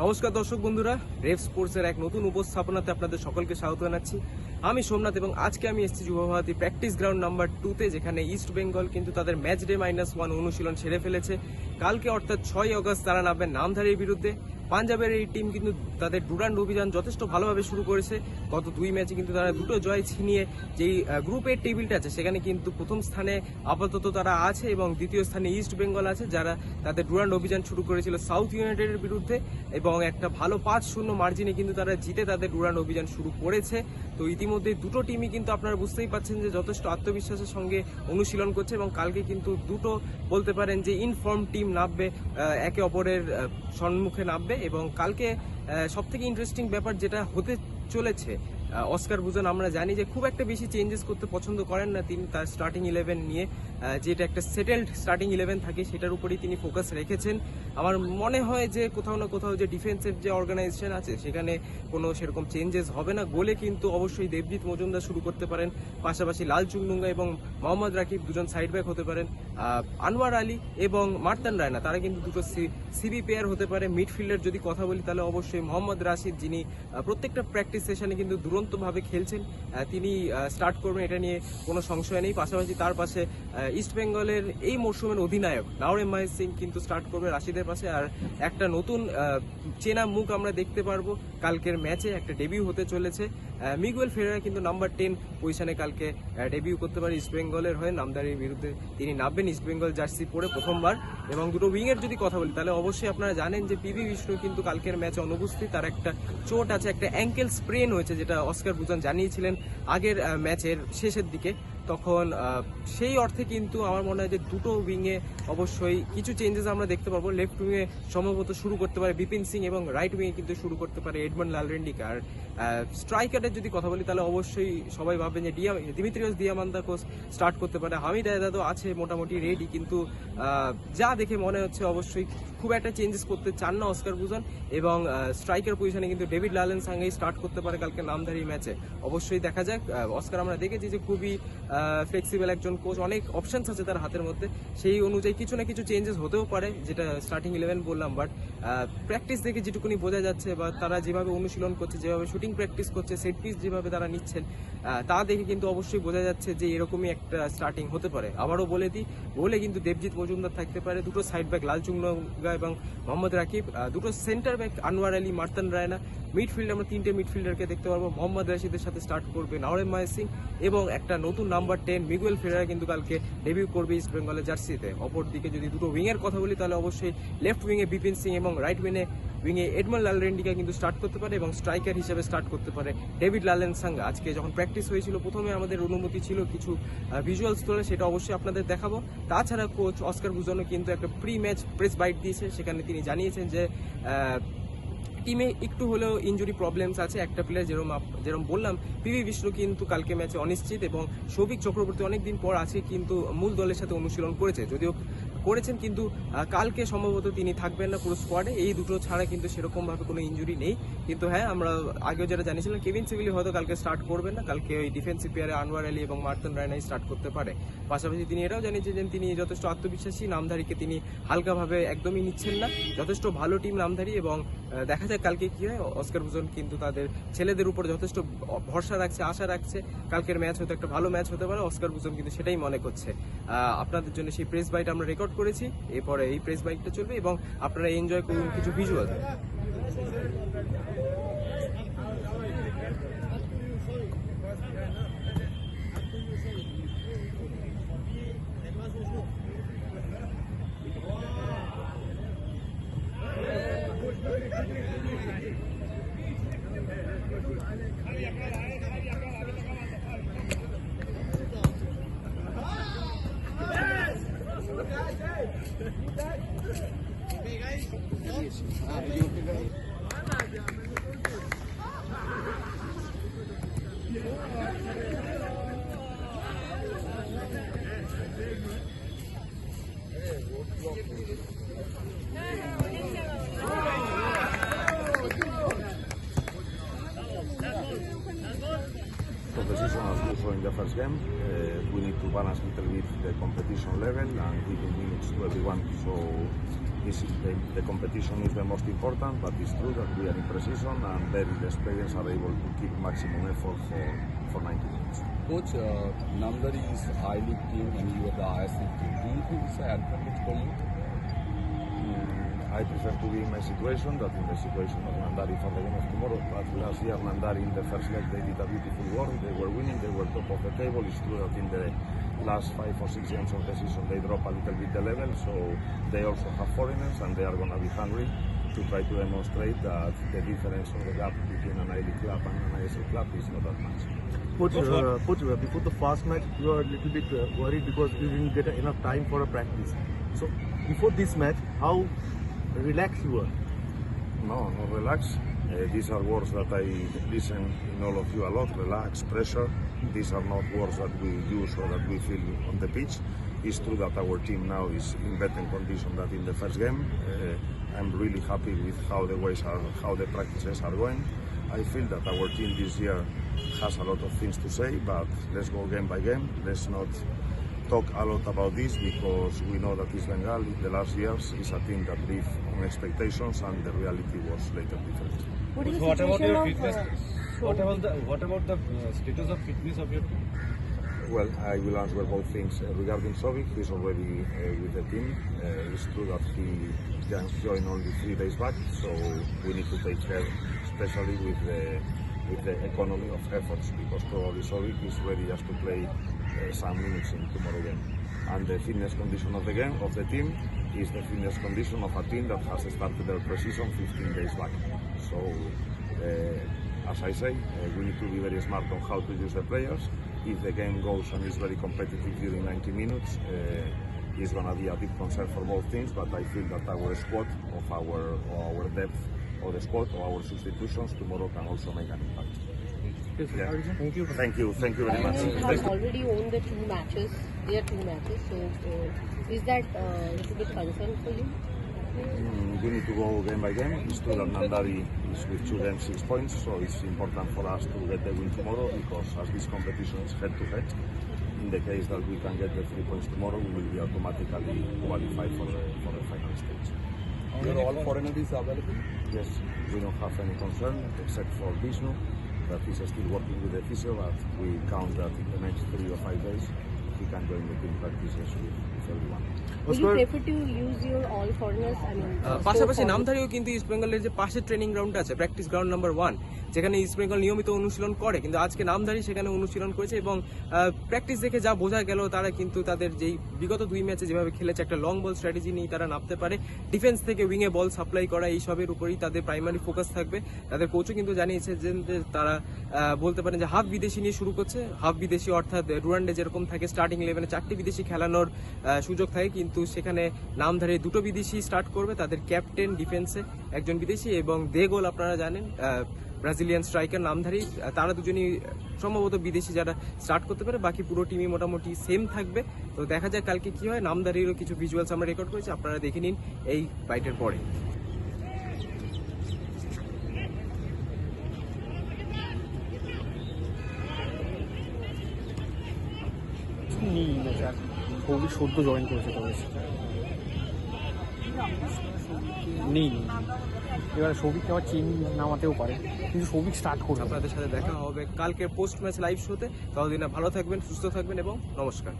নমস্কার দর্শক বন্ধুরা রেভ স্পোর্টসের এক নতুন উপস্থাপনাতে আপনাদের সকলকে স্বাগত জানাচ্ছি। আমি সোমনাথ এবং আজকে আমি এসেছি যুবভারতী প্র্যাকটিস গ্রাউন্ড নাম্বার টুতে যেখানে ইস্ট বেঙ্গল কিন্তু তাদের ম্যাচ ডে মাইনাস ওয়ান অনুশীলন সেরে ফেলেছে। কালকে অর্থাৎ ছয় অগস্ট তারা নামবে নামধারীর বিরুদ্ধে। পাঞ্জাবের এই টিম কিন্তু তাদের ডুরান্ড অভিযান যথেষ্ট ভালোভাবে শুরু করেছে। গত দুই ম্যাচে কিন্তু তারা দুটো জয় ছিনিয়ে যেই গ্রুপের টেবিলটা আছে, সেখানে কিন্তু প্রথম স্থানে আপাতত তারা আছে এবং দ্বিতীয় স্থানে ইস্ট বেঙ্গল আছে, যারা তাদের ডুরান্ড অভিযান শুরু করেছিল সাউথ ইউনাইটেডের বিরুদ্ধে এবং একটা ভালো পাঁচ শূন্য মার্জিনে কিন্তু তারা জিতে তাদের ডুরান্ড অভিযান শুরু করেছে। তো ইতিমধ্যে দুটো টিমই কিন্তু আপনারা বুঝতেই পাচ্ছেন যে যথেষ্ট আত্মবিশ্বাসের সঙ্গে অনুশীলন করছে এবং কালকে কিন্তু দুটো বলতে পারেন যে ইনফর্ম টিম নামবে একে অপরের সম্মুখে নামবে এবং কালকে সবথেকে ইন্টারেস্টিং ব্যাপার যেটা হতে চলেছে অস্কার বুজন আমরা জানি যে খুব একটা বেশি চেঞ্জেস করতে পছন্দ করেন না তিনি তার স্টার্টিং ইলেভেন নিয়ে। যেটা একটা সেটেলড স্টার্টিং ইলেভেন থাকে, সেটার উপরেই তিনি ফোকাস রেখেছেন। আমার মনে হয় যে কোথাও না কোথাও যে ডিফেন্সের যে অর্গানাইজেশন আছে, সেখানে কোনো সেরকম চেঞ্জেস হবে না। গোলে কিন্তু অবশ্যই দেবজিৎ মজুমদার শুরু করতে পারেন। পাশাপাশি লাল চুংডুঙ্গা এবং মোহাম্মদ রাকিব দুজন সাইড ব্যাক হতে পারেন। আনোয়ার আলী এবং মার্তান রায়না, তারা কিন্তু দুটো সিবি পেয়ার হতে পারে। মিডফিল্ডের যদি কথা বলি, তাহলে অবশ্যই মোহাম্মদ রাশিদ যিনি প্রত্যেকটা প্র্যাকটিস সেশনে কিন্তু দুরন্তভাবে খেলছেন তিনি স্টার্ট করবেন এটা নিয়ে কোনো সংশয় নেই। পাশাপাশি তার পাশে আহ, ইস্ট বেঙ্গলের এই মরশুমের অধিনায়ক নাওরে মাহেশ সিং কিন্তু স্টার্ট করবে রাশিদের পাশে। আর একটা নতুন চেনা মুখ আমরা দেখতে পারব কালকের ম্যাচে একটা ডেবিউ হতে চলেছে। মিগুয়েল ফেরারা কিন্তু নাম্বার টেন পজিশনে কালকে ডেবিউ করতে পারে ইস্ট বেঙ্গলের হয়ে। নামদারির বিরুদ্ধে তিনি নামবেন ইস্ট বেঙ্গল জার্সি পরে প্রথমবার। এবং দুটো উইংয়ের যদি কথা বলি তাহলে অবশ্যই আপনারা জানেন যে পিভি বিষ্ণু কিন্তু কালকের ম্যাচে অনুপস্থিত। তার একটা চোট আছে একটা অ্যাঙ্কেল স্প্রেন হয়েছে যেটা অস্কার বুজন জানিয়েছিলেন আগের ম্যাচের শেষের দিকে। তখন সেই অর্থে কিন্তু আমার মনে হয় যে দুটো উইংয়ে অবশ্যই কিছু চেঞ্জেস আমরা দেখতে পারব। লেফট উইংয়ে সম্ভবত শুরু করতে পারে বিপিন সিং এবং রাইট উইংয়ে কিন্তু শুরু করতে পারে এডমন্ড লালরেন্ডিকা। আর স্ট্রাইকারের যদি কথা বলি, তাহলে অবশ্যই সবাই ভাববেন যে ডিয়া দিমিত্রিয়স দিয়ামান্তা কোচ স্টার্ট করতে পারে। হামিদ আয়দাদও আছে মোটামুটি রেডি কিন্তু যা দেখে মনে হচ্ছে অবশ্যই খুব একটা চেঞ্জেস করতে চান না অস্কার বুজন এবং স্ট্রাইকার পজিশনে কিন্তু ডেভিড লালেন সঙ্গেই স্টার্ট করতে পারে কালকে নামধারী ম্যাচে অবশ্যই দেখা যাক অস্কার আমরা দেখেছি যে খুবই ফ্লেক্সিবল একজন কোচ অনেক অপশনস আছে তার হাতের মধ্যে। সেই অনুযায়ী কিছু না কিছু চেঞ্জেস হতেও পারে, যেটা স্টার্টিং ইলেভেন বললাম বাট প্র্যাকটিস দেখে যেটুকুনি বোঝা যাচ্ছে বা তারা যেভাবে অনুশীলন করছে, যেভাবে শুটিং প্র্যাকটিস করছে সেট পিস যেভাবে তারা নিচ্ছেন তা দেখে কিন্তু অবশ্যই বোঝা যাচ্ছে যে এরকমই একটা স্টার্টিং হতে পারে। আবারও বলে দিই, বলে কিন্তু দেবজিৎ মজুমদার থাকতে পারে, দুটো সাইড ব্যাক লাল চুংনগা এবং মোহাম্মদ রাকিব দুটো সেন্টার ব্যাক আনোয়ার আলী, মার্তান রায়না মিডফিল্ড আমরা তিনটে মিডফিল্ডারকে দেখতে পারব। মোহাম্মদ রাশিদের সাথে স্টার্ট করবে নাওরেম মায় সিং এবং একটা নতুন নাম্বার টেন মিগুয়েল ফেরারা কিন্তু কালকে ডেবিউ করবে ইস্ট বেঙ্গলের জার্সিতে। অপরদিকে যদি দুটো উইংয়ের কথা বলি, তাহলে অবশ্যই লেফট উইংয়ে বিপিন সিং এবং রাইট উইংয়ে উইংয়ে এডমন লাল রেন্ডিকা কিন্তু স্টার্ট করতে পারে এবং স্ট্রাইকার হিসেবে স্টার্ট করতে পারে ডেভিড লালেন সাঙ্গা আজকে যখন প্র্যাকটিস হয়েছিল, প্রথমে আমাদের অনুমতি ছিল কিছু ভিজুয়ালস তোলে সেটা অবশ্যই আপনাদের দেখাবো। তাছাড়া কোচ অস্কার বুজনও কিন্তু একটা প্রি ম্যাচ প্রেস বাইট দিয়েছে। সেখানে তিনি জানিয়েছেন যে টিমে একটু হলেও ইঞ্জুরি প্রবলেমস আছে। একটা প্লেয়ার যেরকম যেরকম বললাম পিভি বিষ্ণু কিন্তু কালকে ম্যাচে অনিশ্চিত এবং সৌভিক চক্রবর্তী অনেকদিন পর আছে, কিন্তু মূল দলের সাথে অনুশীলন করেছে। যদিও করেছেন, কিন্তু কালকে সম্ভবত তিনি থাকবেন না পুরো স্কোয়াডে এই দুটো ছাড়া কিন্তু সেরকম ভাবে কোনো ইনজুরি নেই। কিন্তু হ্যাঁ আমরা আগেও যেটা জানিয়েছিলাম কেভিন সিভিলি হয়তো কালকে স্টার্ট করবেন না। কালকে ওই ডিফেন্সিভ প্লেয়ারে আনোয়ার আলী এবং মার্তন রায়নাই স্টার্ট করতে পারে। পাশাপাশি তিনি এটাও জানিয়েছেন তিনি যথেষ্ট আত্মবিশ্বাসী। নামধারীকে তিনি হালকাভাবে একদমই নিচ্ছেন না। যথেষ্ট ভালো টিম নামধারী এবং দেখা যাক কালকে কি হয়। অস্কার ভুজন কিন্তু তাদের ছেলেদের উপর যথেষ্ট ভরসা রাখছে, আশা রাখছে। কালকের ম্যাচ হয়তো একটা ভালো ম্যাচ হতে পারে। অস্কার ভুজন কিন্তু সেটাই মনে করছে। আপনাদের জন্য সেই প্রেস বাইট আমরা রেকর্ড করেছি এরপরে এই প্রেস বাইকটা চলবে এবং আপনারা এনজয় করুন কিছু visual Precies als doelstelling dat was hem. We need to balance a little bit the competition level and giving minutes to everyone. So This is the, the competition is the most important, but it's true that we are in precision and very the experience are able to keep maximum effort for, for 90 minutes. Coach, uh, is a high league team and you are the highest team. Do you think it's an advantage for you? I prefer to be in my situation than in the situation of Nandari for the game of tomorrow. But last year, Nandari in the first leg, they did a beautiful work. They were winning, they were top of the table. It's true that in the last five or six games of the season, they drop a little bit the level. So they also have foreigners and they are going to be hungry to try to demonstrate that the difference or the gap between an I-League club and an ISL club is not that much. Coach, uh, Coach, uh, before the first match, you were a little bit uh, worried because you didn't get enough time for a practice. So, before this match, how relaxed you? No, no, relax. Uh, these are words that I listen in all of you a lot. Relax, pressure. These are not words that we use or that we feel on the pitch. It's true that our team now is in better condition than in the first game. Uh, I'm really happy with how the ways are, how the practices are going. I feel that our team this year has a lot of things to say, but let's go game by game. Let's not talk a lot about this because we know that East Bengal in the last years is a team that live on expectations and the reality was later different. What is What about your fitness? uh, What about the what about the uh, status of fitness of your team? Well, I will answer both things. Uh, regarding Sovic, he's already uh, with the team. Uh, it's true that he just joined only three days back, so we need to take care, especially with the with the economy of efforts, because probably Sovic is ready just to play some minutes in tomorrow game. And the fitness condition of the game of the team is the fitness condition of a team that has started their pre-season 15 days back. So. Uh, as I say, uh, we need to be very smart on how to use the players. If the game goes and is very competitive during 90 minutes, uh, it's going to be a big concern for both teams. But I feel that our squad, of our our depth, or the squad, or our substitutions tomorrow can also make an impact. Yeah. Thank you. Thank you. Thank you very much. Lions has already won the two matches. Their two matches. So, uh, is that uh, a little bit concern for you? Mm, we need to go game by game. It's true that Nandari is with two games, six points, so it's important for us to get the win tomorrow because as this competition is head to head, in the case that we can get the three points tomorrow, we will be automatically qualified for the, for the final stage. Are all foreigners are available? Yes, we don't have any concern except for Vishnu, that is still working with the physio, but we count that in the next three or five days he can join the team practices with, with everyone. Would you Oscar- prefer to use your all foreigners? I mean, ah, uh, পাশাপাশি four foreigners? নামধারীও কিন্তু east বেঙ্গলের যে পাশের training ground আছে practice ground number one যেখানে East Bengal নিয়মিত অনুশীলন করে, কিন্তু আজকে নামধারী সেখানে অনুশীলন করেছে এবং প্র্যাকটিস দেখে যা বোঝা গেল তারা কিন্তু তাদের যেই বিগত দুই ম্যাচে যেভাবে খেলেছে একটা লং বল স্ট্র্যাটেজি নিয়ে তারা নামতে পারে। ডিফেন্স থেকে উইংয়ে বল সাপ্লাই করা এইসবের উপরেই তাদের প্রাইমারি ফোকাস থাকবে। তাদের কোচও কিন্তু জানিয়েছে যে তারা বলতে পারেন যে হাফ বিদেশি নিয়ে শুরু করছে। হাফ বিদেশি অর্থাৎ রুয়ান্ডে যেরকম থাকে স্টার্টিং ইলেভেনে চারটি বিদেশি খেলানোর সুযোগ থাকে, কিন্তু সেখানে নামধারে দুটো বিদেশি স্টার্ট করবে তাদের ক্যাপ্টেন ডিফেন্সে একজন বিদেশি এবং দে গোল আপনারা জানেন ব্রাজিলিয়ান স্ট্রাইকার নামধারী তারা দুজনই সম্ভবত বিদেশি যারা স্টার্ট করতে পারে, বাকি পুরো টিমই মোটামুটি সেম থাকবে। তো দেখা যায় কালকে কি হয়। নামধারীরও কিছু ভিজুয়ালস আমরা রেকর্ড করেছি, আপনারা দেখে নিন এই বাইটের পরে। সৌভিক সদ্য জয়েন করেছে নেই এবার সৌভিককে আবার চেন নামাতেও পারে। কিন্তু সৌভিক স্টার্ট করবে। আপনাদের সাথে দেখা হবে কালকে পোস্ট ম্যাচ লাইভ শোতে ততদিন ভালো থাকবেন, সুস্থ থাকবেন এবং নমস্কার।